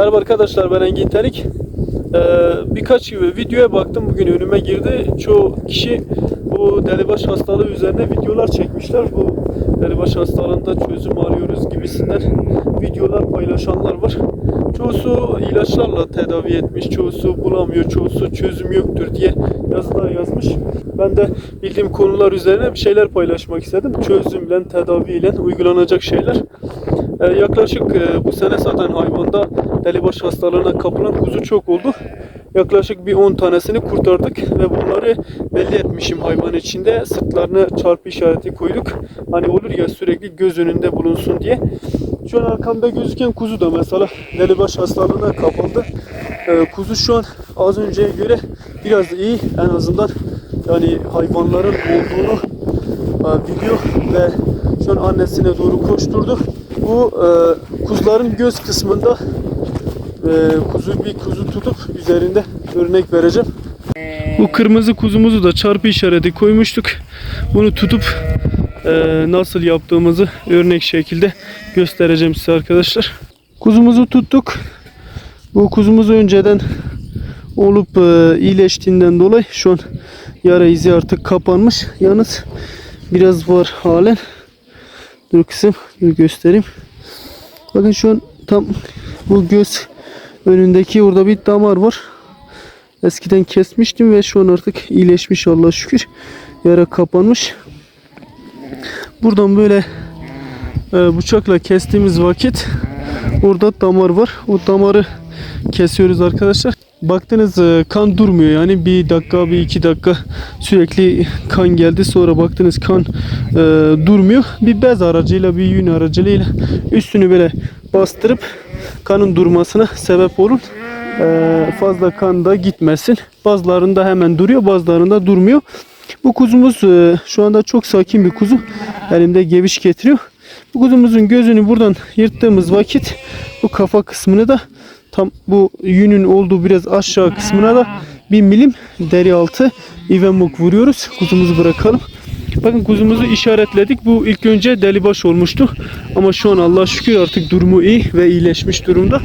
Merhaba arkadaşlar ben Engin Terik. Ee, birkaç videoya baktım bugün önüme girdi. Çoğu kişi bu delibaş hastalığı üzerine videolar çekmişler. Bu delibaş hastalığında çözüm arıyoruz gibisinden videolar paylaşanlar var. Çoğusu ilaçlarla tedavi etmiş, çoğusu bulamıyor, çoğusu çözüm yoktur diye yazılar yazmış. Ben de bildiğim konular üzerine bir şeyler paylaşmak istedim. Çözümle, tedaviyle uygulanacak şeyler. Ee, yaklaşık e, bu sene zaten hayvanda delibaş hastalığına kapılan kuzu çok oldu. Yaklaşık bir 10 tanesini kurtardık ve bunları belli etmişim hayvan içinde. Sırtlarına çarpı işareti koyduk. Hani olur ya sürekli göz önünde bulunsun diye. Şu an arkamda gözüken kuzu da mesela delibaş hastalığına kapıldı. Ee, kuzu şu an az önceye göre biraz iyi. En azından yani hayvanların olduğunu e, biliyor ve şu an annesine doğru koşturdu. Bu e, kuzuların göz kısmında kuzu bir kuzu tutup üzerinde örnek vereceğim. Bu kırmızı kuzumuzu da çarpı işareti koymuştuk. Bunu tutup e, nasıl yaptığımızı örnek şekilde göstereceğim size arkadaşlar. Kuzumuzu tuttuk. Bu kuzumuz önceden olup e, iyileştiğinden dolayı şu an yara izi artık kapanmış. Yalnız biraz var halen. Dur kısım bir göstereyim. Bakın şu an tam bu göz önündeki orada bir damar var. Eskiden kesmiştim ve şu an artık iyileşmiş Allah'a şükür. Yara kapanmış. Buradan böyle e, bıçakla kestiğimiz vakit orada damar var. O damarı kesiyoruz arkadaşlar. Baktınız e, kan durmuyor yani bir dakika bir iki dakika sürekli kan geldi sonra baktınız kan e, durmuyor. Bir bez aracıyla bir yün aracılığıyla üstünü böyle bastırıp kanın durmasına sebep olun. E, fazla kan da gitmesin. Bazılarında hemen duruyor bazılarında durmuyor. Bu kuzumuz e, şu anda çok sakin bir kuzu. Elimde geviş getiriyor. Bu kuzumuzun gözünü buradan yırttığımız vakit bu kafa kısmını da tam bu yünün olduğu biraz aşağı kısmına da bir milim deri altı ivemuk vuruyoruz. Kuzumuzu bırakalım. Bakın kuzumuzu işaretledik. Bu ilk önce delibaş olmuştu. Ama şu an Allah şükür artık durumu iyi ve iyileşmiş durumda.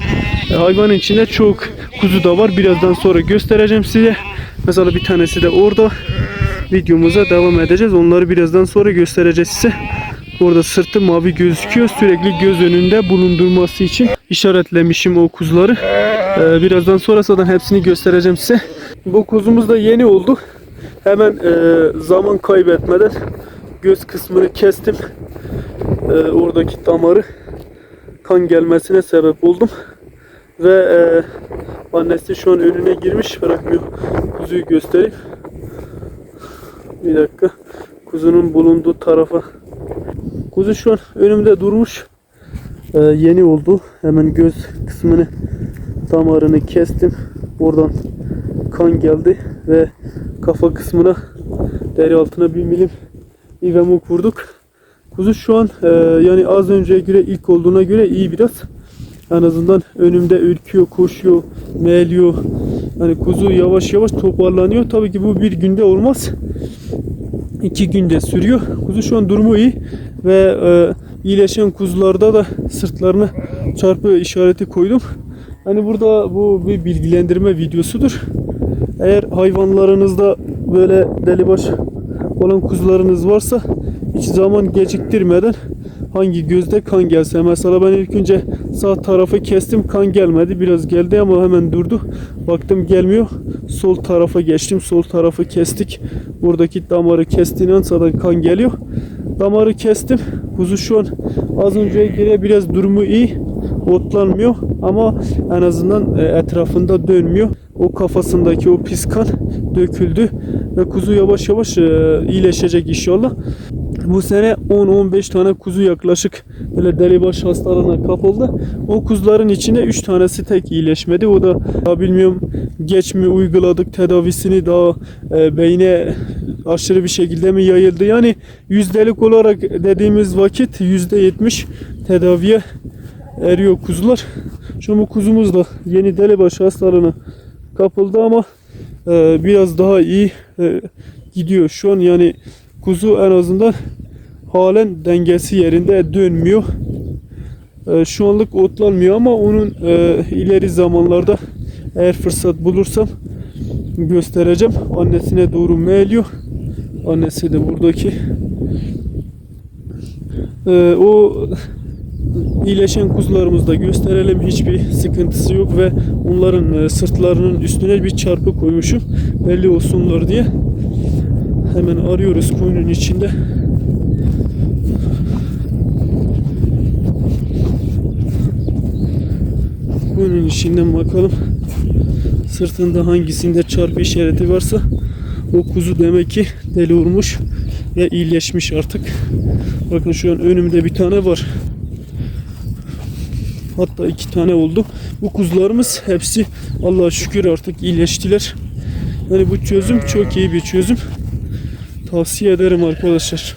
E, hayvanın içinde çok kuzu da var. Birazdan sonra göstereceğim size. Mesela bir tanesi de orada. Videomuza devam edeceğiz. Onları birazdan sonra göstereceğiz size. Orada sırtı mavi gözüküyor. Sürekli göz önünde bulundurması için işaretlemişim o kuzuları. Ee, birazdan sonra zaten hepsini göstereceğim size. Bu kuzumuz da yeni oldu. Hemen e, zaman kaybetmeden göz kısmını kestim. E, oradaki damarı kan gelmesine sebep oldum. Ve e, annesi şu an önüne girmiş. Bırakmıyor. Kuzuyu göstereyim. Bir dakika. Kuzunun bulunduğu tarafa Kuzu şu an önümde durmuş. Ee, yeni oldu. Hemen göz kısmını damarını kestim. Oradan kan geldi ve kafa kısmına deri altına bir milim ivemuk vurduk. Kuzu şu an e, yani az önceye göre ilk olduğuna göre iyi biraz. En azından önümde ürküyor, koşuyor, meğliyor. Yani kuzu yavaş yavaş toparlanıyor. Tabii ki bu bir günde olmaz. İki günde sürüyor. Kuzu şu an durumu iyi ve e, iyileşen kuzularda da sırtlarına çarpı işareti koydum. Hani burada bu bir bilgilendirme videosudur. Eğer hayvanlarınızda böyle delibaş olan kuzularınız varsa hiç zaman geciktirmeden hangi gözde kan gelse. Mesela ben ilk önce sağ tarafı kestim kan gelmedi. Biraz geldi ama hemen durdu. Baktım gelmiyor. Sol tarafa geçtim. Sol tarafı kestik. Buradaki damarı kestiğin an kan geliyor. Damarı kestim. Kuzu şu an az önceye göre biraz durumu iyi. Otlanmıyor ama en azından e, etrafında dönmüyor. O kafasındaki o pis kan döküldü ve kuzu yavaş yavaş e, iyileşecek inşallah. Bu sene 10-15 tane kuzu yaklaşık böyle delibaş hastalığına kapıldı. O kuzuların içinde 3 tanesi tek iyileşmedi. O da daha bilmiyorum geç mi uyguladık tedavisini daha e, beyne aşırı bir şekilde mi yayıldı. Yani yüzdelik olarak dediğimiz vakit %70 tedaviye eriyor kuzular. Şu bu kuzumuz da yeni delibaş hastalığına kapıldı ama e, biraz daha iyi e, gidiyor. Şu an yani kuzu en azından halen dengesi yerinde dönmüyor. E, şu anlık otlanmıyor ama onun e, ileri zamanlarda eğer fırsat bulursam göstereceğim. Annesine doğru meyliyor. Annesi de buradaki. E, o iyileşen kuzularımızı da gösterelim. Hiçbir sıkıntısı yok ve onların e, sırtlarının üstüne bir çarpı koymuşum. Belli olsunlar diye. Hemen arıyoruz koyunun içinde. Koyunun içinden bakalım. Sırtında hangisinde çarpı işareti varsa o kuzu demek ki deli vurmuş ve iyileşmiş artık. Bakın şu an önümde bir tane var. Hatta iki tane oldu. Bu kuzularımız hepsi Allah'a şükür artık iyileştiler. Yani bu çözüm çok iyi bir çözüm. Tavsiye ederim arkadaşlar.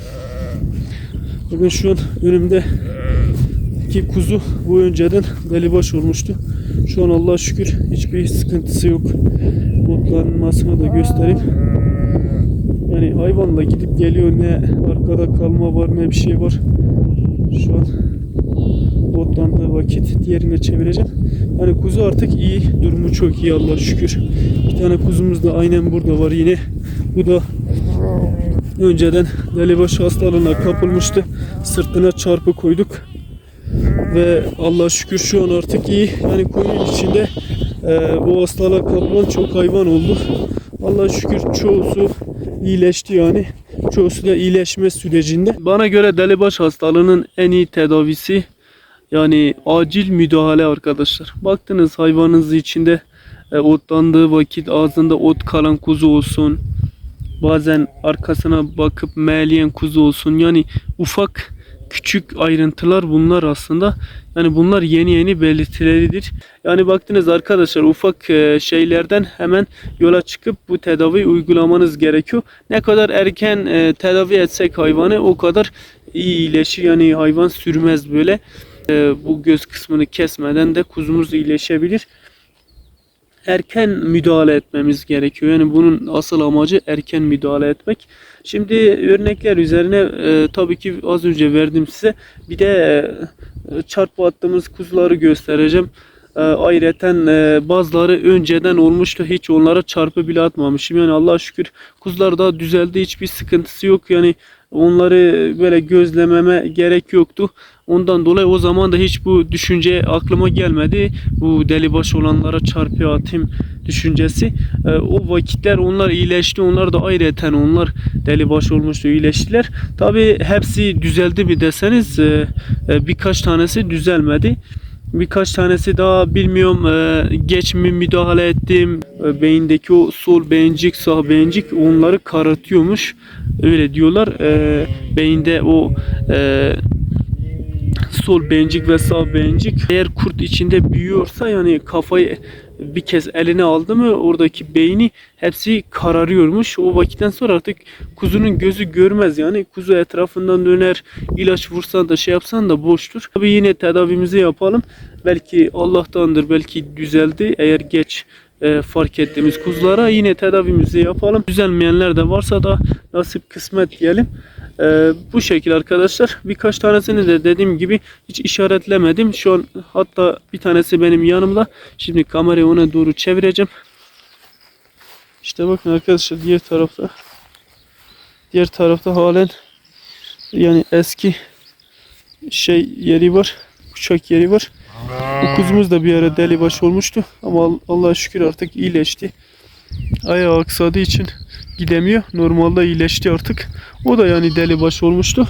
Bakın şu an önümde iki kuzu bu önceden delibaş olmuştu. Şu an Allah'a şükür hiçbir sıkıntısı yok. Otlanmasını da göstereyim. Yani hayvanla gidip geliyor ne arkada kalma var ne bir şey var. Şu an otlandığı vakit diğerine çevireceğim. Yani kuzu artık iyi. Durumu çok iyi Allah'a şükür. Bir tane kuzumuz da aynen burada var yine. Bu da önceden delibaş hastalığına kapılmıştı. Sırtına çarpı koyduk. Ve Allah'a şükür şu an artık iyi. Yani koyun içinde e, bu hastalığa kapılan çok hayvan oldu. Allah'a şükür çoğusu iyileşti yani. Çoğusu da iyileşme sürecinde. Bana göre delibaş hastalığının en iyi tedavisi yani acil müdahale arkadaşlar. Baktınız hayvanınız içinde e, otlandığı vakit ağzında ot kalan kuzu olsun. Bazen arkasına bakıp meyleyen kuzu olsun. Yani ufak küçük ayrıntılar bunlar aslında. Yani bunlar yeni yeni belirtileridir. Yani baktınız arkadaşlar ufak e, şeylerden hemen yola çıkıp bu tedaviyi uygulamanız gerekiyor. Ne kadar erken e, tedavi etsek hayvanı o kadar iyi iyileşir. Yani hayvan sürmez böyle. E, bu göz kısmını kesmeden de kuzumuz iyileşebilir erken müdahale etmemiz gerekiyor. Yani bunun asıl amacı erken müdahale etmek. Şimdi örnekler üzerine e, tabii ki az önce verdim size. Bir de e, çarpı attığımız kuzuları göstereceğim. E, ayrıca e, bazıları önceden olmuştu. Hiç onlara çarpı bile atmamışım. Yani Allah'a şükür kuzular da düzeldi. Hiçbir sıkıntısı yok. Yani onları böyle gözlememe gerek yoktu. Ondan dolayı o zaman da hiç bu düşünce aklıma gelmedi. Bu delibaş olanlara çarpı atayım düşüncesi. E, o vakitler onlar iyileşti. Onlar da ayrıca onlar delibaş olmuştu, iyileştiler. Tabi hepsi düzeldi mi deseniz e, e, birkaç tanesi düzelmedi. Birkaç tanesi daha bilmiyorum e, geç mi müdahale ettim. E, beyindeki o sol beyincik, sağ beyincik onları karartıyormuş. Öyle diyorlar. E, beyinde o e, sol beyincik ve sağ beyincik eğer kurt içinde büyüyorsa yani kafayı bir kez eline aldı mı oradaki beyni hepsi kararıyormuş. O vakitten sonra artık kuzunun gözü görmez yani kuzu etrafından döner ilaç vursan da şey yapsan da boştur. Tabi yine tedavimizi yapalım. Belki Allah'tandır belki düzeldi eğer geç e, fark ettiğimiz kuzulara yine tedavimizi yapalım. Düzelmeyenler de varsa da nasip kısmet diyelim. Ee, bu şekil arkadaşlar. Birkaç tanesini de dediğim gibi hiç işaretlemedim. Şu an hatta bir tanesi benim yanımda. Şimdi kamerayı ona doğru çevireceğim. İşte bakın arkadaşlar diğer tarafta. Diğer tarafta halen yani eski şey yeri var. Uçak yeri var. Kuzumuz da bir ara deli baş olmuştu. Ama Allah'a şükür artık iyileşti. Ayağı aksadığı için gidemiyor. Normalde iyileşti artık. O da yani deli baş olmuştu.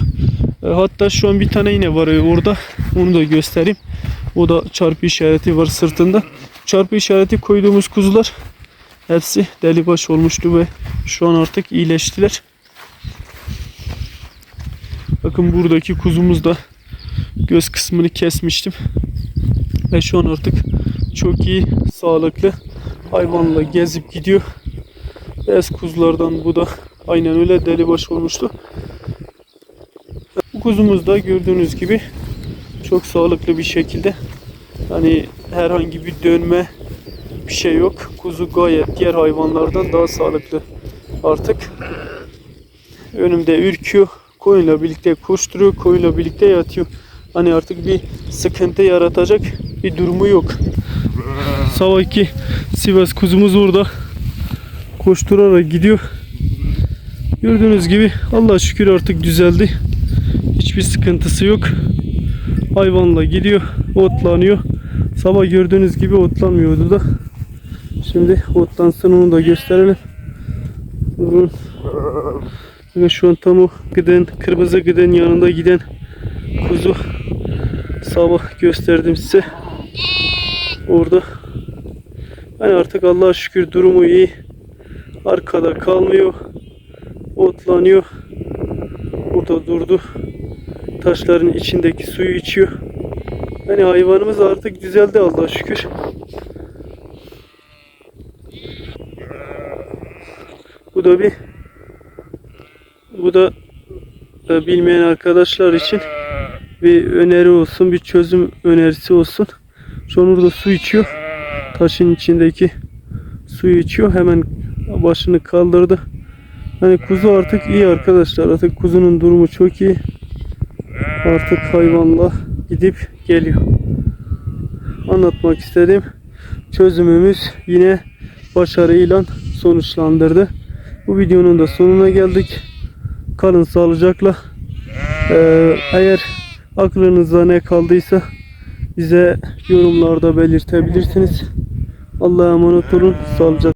E, Hatta şu an bir tane yine var e, orada. Onu da göstereyim. O da çarpı işareti var sırtında. Çarpı işareti koyduğumuz kuzular hepsi deli baş olmuştu ve şu an artık iyileştiler. Bakın buradaki kuzumuz da göz kısmını kesmiştim. Ve şu an artık çok iyi, sağlıklı hayvanla gezip gidiyor. Beyaz kuzulardan bu da aynen öyle deli baş olmuştu. Bu kuzumuz da gördüğünüz gibi çok sağlıklı bir şekilde hani herhangi bir dönme bir şey yok. Kuzu gayet diğer hayvanlardan daha sağlıklı artık. Önümde ürküyor. Koyunla birlikte koşturuyor. Koyunla birlikte yatıyor. hani artık bir sıkıntı yaratacak bir durumu yok. Sabahki Sivas kuzumuz orada koşturarak gidiyor. Gördüğünüz gibi Allah şükür artık düzeldi. Hiçbir sıkıntısı yok. Hayvanla gidiyor, otlanıyor. Sabah gördüğünüz gibi otlanmıyordu da. Şimdi otlansın onu da gösterelim. Şu an tam o giden, kırmızı giden yanında giden kuzu sabah gösterdim size. Orada. Yani artık Allah'a şükür durumu iyi. Arkada kalmıyor. Otlanıyor. Burada durdu. Taşların içindeki suyu içiyor. Yani hayvanımız artık düzeldi Allah'a şükür. Bu da bir bu da e, bilmeyen arkadaşlar için bir öneri olsun, bir çözüm önerisi olsun. Şu an su içiyor. Taşın içindeki suyu içiyor. Hemen başını kaldırdı. Hani kuzu artık iyi arkadaşlar. Artık kuzunun durumu çok iyi. Artık hayvanla gidip geliyor. Anlatmak istediğim çözümümüz yine başarıyla sonuçlandırdı. Bu videonun da sonuna geldik. Kalın sağlıcakla. Ee, eğer aklınızda ne kaldıysa bize yorumlarda belirtebilirsiniz. Allah'a emanet olun. Sağlıcakla.